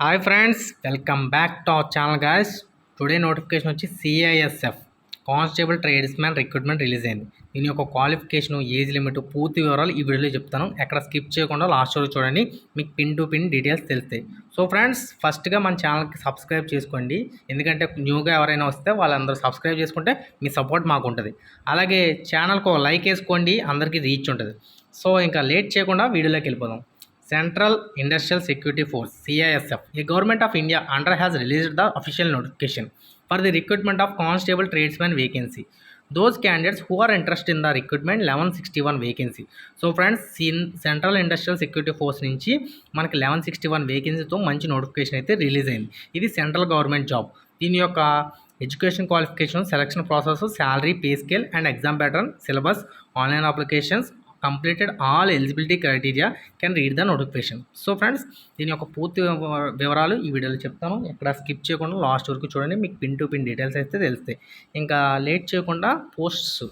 Hi friends welcome back to our channel guys today notification వచ్చి CISF constable trades man recruitment release అయింది. దీని యొక్క qualification age limit పూర్తి వివరాలు ఈ వీడియోలో చెప్తాను. ఎక్కడ స్కిప్ చేయకుండా లాస్ట్ వరకు చూడండి. మీకు పిన్ టు పిన్ డీటెయిల్స్ తెలుస్తాయి. సో ఫ్రెండ్స్ ఫస్ట్గా మన ఛానల్కి సబ్స్క్రైబ్ చేసుకోండి. ఎందుకంటే న్యూగా ఎవరైనా వస్తే వాళ్ళందరూ సబ్స్క్రైబ్ చేసుకుంటే మీ సపోర్ట్ మాకు ఉంటుంది. అలాగే ఛానల్కు లైక్ వేసుకోండి. అందరికీ రీచ్ ఉంటుంది. సో ఇంకా లేట్ చేయకుండా వీడియోలోకి వెళ్ళిపోదాం. Central Industrial Security Force CISF, a government of India under has released the official notification for the recruitment of constable tradesman vacancy. Those candidates who are interested in the recruitment 1161 vacancy so friends central industrial security force నుంచి మనకి eleven sixty one వేకెన్సీతో మంచి notification అయితే release అయింది ఇది central government job దీని యొక్క education qualification selection process salary pay scale and exam pattern syllabus online applications completed all eligibility criteria can read the notification so friends దీని యొక్క పూర్తి వివరాలు ఈ వీడియోలో చెప్తాను. ఎక్కడ స్కిప్ చేయకుండా లాస్ట్ వరకు చూడండి. మీకు పిన్ టు పిన్ డీటెయిల్స్ అయితే తెలుస్తాయి. ఇంకా లేట్ చేయకుండా posts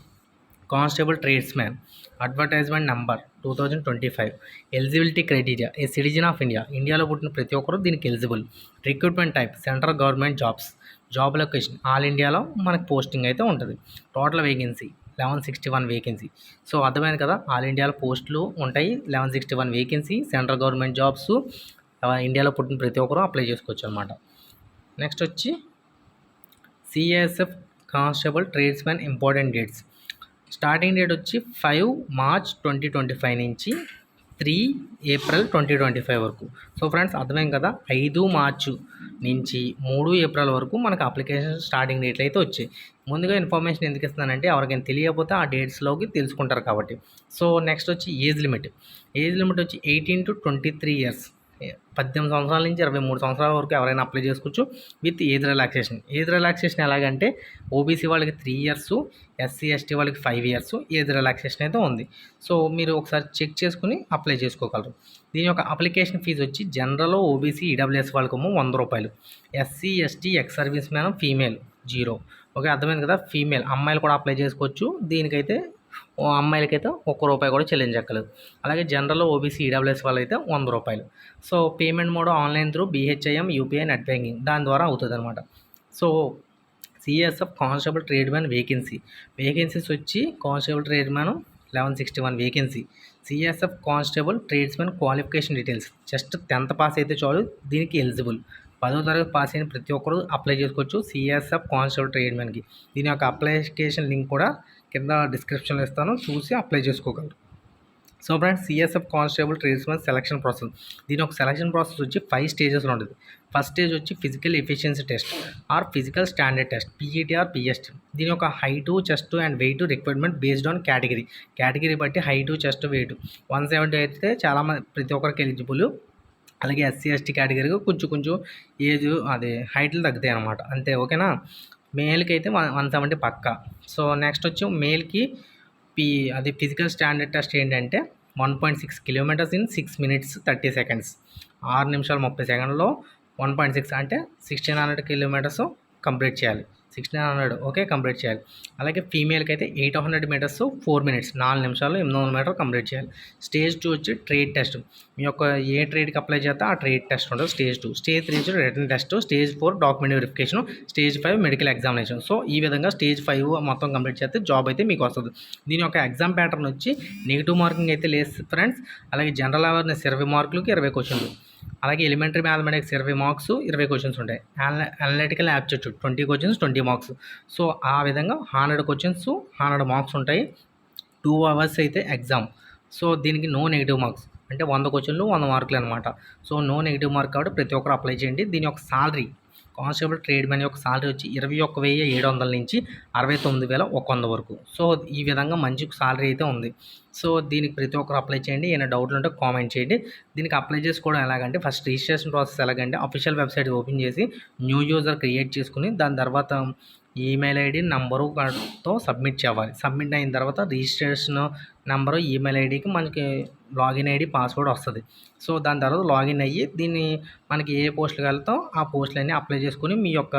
constable trades man advertisement number two thousand twenty five eligibility criteria a citizen of India ఇండియాలో పుట్టిన ప్రతి ఒక్కరు దీనికి eligible recruitment type central government jobs job location all ఇండియాలో మనకి పోస్టింగ్ అయితే ఉంటుంది. Total vacancy eleven sixty one vacancy. So అర్థమైంది కదా? ఆల్ ఇండియాలో పోస్టులు ఉంటాయి. Eleven sixty one vacancy central government jobs ఇండియాలో పుట్టిన ప్రతి ఒక్కరూ అప్లై చేసుకోవచ్చు అనమాట నెక్స్ట్ వచ్చి CSF constable tradesmen important dates. Starting date వచ్చి five March twenty twenty five నుంచి three April twenty twenty five వరకు. సో ఫ్రెండ్స్ అర్థమేం కదా? ఐదు మార్చు నుంచి మూడు ఏప్రిల్ వరకు మనకు అప్లికేషన్ స్టార్టింగ్ డేట్లు అయితే వచ్చాయి. ముందుగా ఇన్ఫర్మేషన్ ఎందుకు ఇస్తున్నానంటే ఎవరికైనా తెలియకపోతే ఆ డేట్స్లోకి తెలుసుకుంటారు కాబట్టి. సో నెక్స్ట్ వచ్చి ఏజ్ లిమిట్. ఏజ్ లిమిట్ వచ్చి eighteen to twenty three years. పద్దెనిమిది సంవత్సరాల నుంచి ఇరవై మూడు సంవత్సరాల వరకు ఎవరైనా అప్లై చేసుకోవచ్చు with age relaxation age relaxation ఎలాగంటే ఓబీసీ వాళ్ళకి త్రీ ఇయర్స్ ఎస్సీ ఎస్టీ వాళ్ళకి ఫైవ్ ఇయర్స్ ఏజ్ రిలాక్సేషన్ అయితే ఉంది. సో మీరు ఒకసారి చెక్ చేసుకుని అప్లై చేసుకోగలరు. దీని యొక్క అప్లికేషన్ ఫీజు వచ్చి జనరల్ ఓబీసీ ఈడబ్ల్యూఎస్ వాళ్ళకేమో వంద రూపాయలు. SC ST ex service man female zero okay అర్థమైంది కదా? ఫీమేల్ అమ్మాయిలు కూడా అప్లై చేసుకోవచ్చు. దీనికైతే అమ్మాయిలకైతే ఒక్క రూపాయి కూడా చెల్లించక్కలేదు అలాగే జనరల్ ఓబీసీ ఈడబ్ల్యూఎస్ వాళ్ళైతే వంద రూపాయలు. So payment mode online through BHIM UPI net banking దాని ద్వారా అవుతుంది అనమాట so CSF constable trade man vacancy. Vacancies వచ్చి constable trade man eleven sixty one vacancy. CSF constable tradesmen qualification details. Just tenth pass అయితే చాలు దీనికి eligible. పదో తరగతి పాస్ అయిన ప్రతి ఒక్కరు అప్లై చేసుకోవచ్చు సిఎస్ఎఫ్ కానిస్టేబుల్ ట్రేడ్మెన్కి దీని యొక్క అప్లికేషన్ లింక్ కూడా కింద డిస్క్రిప్షన్లో ఇస్తాను. చూసి అప్లై చేసుకోగలరు. So friends CSF constable tradesmen selection process దీని ఒక సెలక్షన్ ప్రాసెస్ వచ్చి ఫైవ్ స్టేజెస్లో ఉంటుంది. ఫస్ట్ స్టేజ్ వచ్చి physical efficiency test or physical standard test PET or PST దీని యొక్క height chest and weight requirement based on category category బట్టి height chest weight one seventy అయితే చాలా మంది ప్రతి ఒక్కరికి ఎలిజిబుల్ అలాగే ఎస్సీ ఎస్టీ కేటగిరీకి కొంచెం కొంచెం ఏజ్ అదే హైట్లు తగ్గుతాయి అనమాట అంతే ఓకేనా మేల్కి అయితే వన్ వన్ సెవెంటీ పక్కా. సో నెక్స్ట్ వచ్చి మేల్కి పి అది ఫిజికల్ స్టాండర్డ్ టెస్ట్ ఏంటంటే one point six kilometres in six minutes thirty seconds. ఆరు నిమిషాలు ముప్పై సెకండ్లో వన్ పాయింట్ సిక్స్ అంటే సిక్స్టీన్ హండ్రెడ్ కిలోమీటర్స్ కంప్లీట్ చేయాలి. సిక్స్టీన్ హండ్రెడ్ ఓకే కంప్లీట్ చేయాలి. అలాగే ఫీమేల్కి అయితే eight hundred metres four minutes నాలుగు నిమిషాలు ఎనిమిది వందల మీటర్ కంప్లీట్ చేయాలి. స్టేజ్ టూ వచ్చి ట్రేడ్ టెస్ట్. మీ యొక్క ఏ ట్రేడ్కి అప్లై చేస్తే ఆ ట్రేడ్ టెస్ట్ ఉంటుంది స్టేజ్ టూ. స్టేజ్ త్రీ వచ్చి written test stage four document verification stage five medical examination. So ఈ విధంగా స్టేజ్ ఫైవ్ మొత్తం కంప్లీట్ చేస్తే జాబ్ అయితే మీకు వస్తుంది. దీని యొక్క ఎగ్జామ్ ప్యాటర్న్ వచ్చి నెగిటివ్ మార్కింగ్ అయితే లేదు ఫ్రెండ్స్. అలాగే జనరల్ అవేర్నెస్ ఇరవై మార్కులకి ఇరవై క్వశ్చన్లు. అలాగే ఎలిమెంటరీ మ్యాథమెటిక్స్ ఇరవై మార్క్స్ ఇరవై క్వశ్చన్స్ ఉంటాయి. Analytical aptitude twenty questions twenty marks so ఆ విధంగా హండ్రెడ్ క్వశ్చన్స్ హండ్రెడ్ మార్క్స్ ఉంటాయి. టూ అవర్స్ అయితే ఎగ్జామ్ సో దీనికి నో నెగిటివ్ మార్క్స్ అంటే వంద క్వశ్చన్లు వంద మార్కులు అనమాట సో నో నెగిటివ్ మార్క్ కాబట్టి ప్రతి ఒక్కరు అప్లై చేయండి. దీని యొక్క సాలరీ కానిస్టేబుల్ ట్రేడ్ మ్యాన్ యొక్క సాలరీ వచ్చి ఇరవై ఒక్క వెయ్యి ఏడు వందల నుంచి అరవై తొమ్మిది వేల ఒక వంద వరకు. సో ఈ విధంగా మంచి సాలరీ అయితే ఉంది. సో దీనికి ప్రతి ఒక్కరు అప్లై చేయండి. ఏమైనా డౌట్లు ఉంటే కామెంట్ చేయండి. దీనికి అప్లై చేసుకోవడం ఎలాగంటే ఫస్ట్ రిజిస్ట్రేషన్ ప్రాసెస్ ఎలాగంటే అఫీషియల్ వెబ్సైట్ ఓపెన్ చేసి న్యూ యూజర్ క్రియేట్ చేసుకుని దాని తర్వాత ఈమెయిల్ ఐడి నంబరుతో సబ్మిట్ చేయాలి. సబ్మిట్ అయిన తర్వాత రిజిస్ట్రేషన్ నెంబరు ఈమెయిల్ ఐడికి మనకి లాగిన్ ఐడి పాస్వర్డ్ వస్తుంది. సో దాని తర్వాత లాగిన్ అయ్యి దీన్ని మనకి ఏ పోస్ట్లు వెళ్తాం ఆ పోస్టులన్నీ అప్లై చేసుకుని మీ యొక్క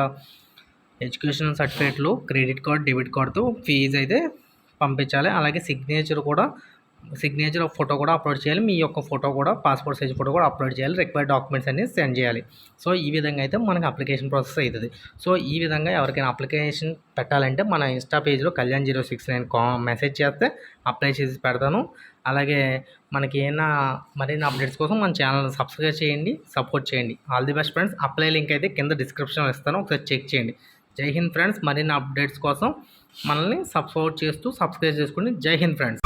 ఎడ్యుకేషన్ సర్టిఫికేట్లు క్రెడిట్ కార్డ్ డెబిట్ కార్డ్తో ఫీజు అయితే పంపించాలి. అలాగే సిగ్నేచర్ కూడా సిగ్నేచర్ ఫోటో కూడా అప్లోడ్ చేయాలి. మీ యొక్క ఫోటో కూడా పాస్పోర్ట్ సైజ్ ఫోటో కూడా అప్లోడ్ చేయాలి. రిక్వైర్డ్ డాక్యుమెంట్స్ అన్ని సెండ్ చేయాలి. సో ఈ విధంగా అయితే మనకి అప్లికేషన్ ప్రాసెస్ అవుతుంది సో ఈ విధంగా ఎవరికైనా అప్లికేషన్ పెట్టాలంటే మన ఇన్స్టా పేజ్లో కళ్యాణ్ జీరో సిక్స్ నైన్ కా మెసేజ్ చేస్తే అప్లై చేసి పెడతాను. అలాగే మనకి ఏమైనా మరిన్ని అప్డేట్స్ కోసం మన ఛానల్ సబ్స్క్రైబ్ చేయండి సపోర్ట్ చేయండి. All the best friends apply link అయితే కింద డిస్క్రిప్షన్లో ఇస్తాను. ఒకసారి చెక్ చేయండి. జై హింద్ ఫ్రెండ్స్ మరిన్ని అప్డేట్స్ కోసం మనల్ని సపోర్ట్ చేస్తూ సబ్స్క్రైబ్ చేసుకోండి జై హింద్ ఫ్రెండ్స్